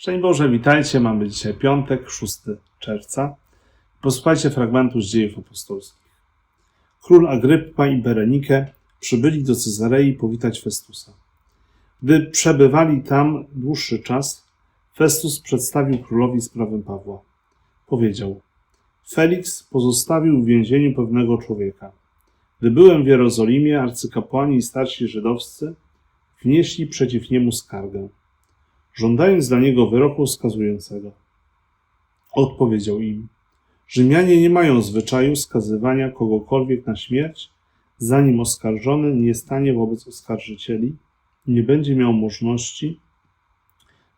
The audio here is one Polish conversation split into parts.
Szczęść Boże, witajcie. Mamy dzisiaj piątek, 6 czerwca. Posłuchajcie fragmentu z dziejów apostolskich. Król Agryppa i Berenike przybyli do Cezarei powitać Festusa. Gdy przebywali tam dłuższy czas, Festus przedstawił królowi sprawę Pawła. Powiedział: Felix pozostawił w więzieniu pewnego człowieka. Gdy byłem w Jerozolimie, arcykapłani i starsi żydowscy wnieśli przeciw niemu skargę żądając dla niego wyroku skazującego. Odpowiedział im: Rzymianie nie mają zwyczaju skazywania kogokolwiek na śmierć, zanim oskarżony nie stanie wobec oskarżycieli nie będzie miał możliwości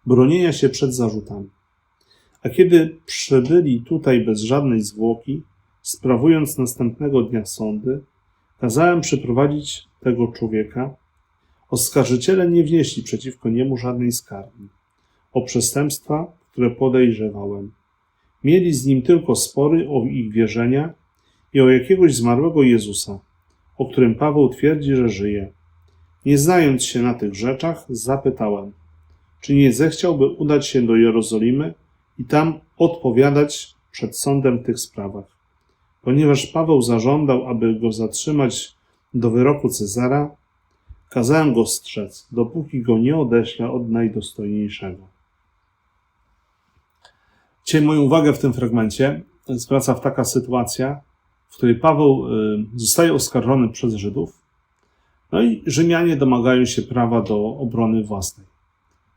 bronienia się przed zarzutami. A kiedy przybyli tutaj bez żadnej zwłoki, sprawując następnego dnia sądy, kazałem przyprowadzić tego człowieka, Oskarżyciele nie wnieśli przeciwko niemu żadnej skargi o przestępstwa, które podejrzewałem. Mieli z nim tylko spory o ich wierzenia i o jakiegoś zmarłego Jezusa, o którym Paweł twierdzi, że żyje. Nie znając się na tych rzeczach, zapytałem, czy nie zechciałby udać się do Jerozolimy i tam odpowiadać przed sądem tych sprawach. Ponieważ Paweł zażądał, aby go zatrzymać do wyroku Cezara, Kazałem go strzec, dopóki go nie odeślę od najdostojniejszego. Dzisiaj moją uwagę w tym fragmencie zwraca w taka sytuacja, w której Paweł y, zostaje oskarżony przez Żydów, no i Rzymianie domagają się prawa do obrony własnej.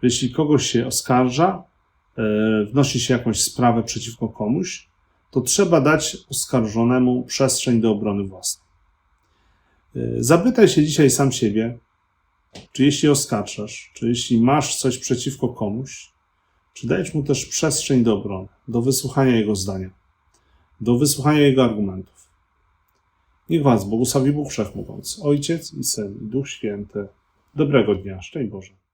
Jeśli kogoś się oskarża, y, wnosi się jakąś sprawę przeciwko komuś, to trzeba dać oskarżonemu przestrzeń do obrony własnej. Y, Zapytaj się dzisiaj sam siebie, czy jeśli oskarżasz, czy jeśli masz coś przeciwko komuś, czy dajesz mu też przestrzeń do obrony, do wysłuchania jego zdania, do wysłuchania jego argumentów. Niech Was błogosławi Bóg Wszechmogący, Ojciec i Syn i Duch Święty. Dobrego dnia, szczęść Boże.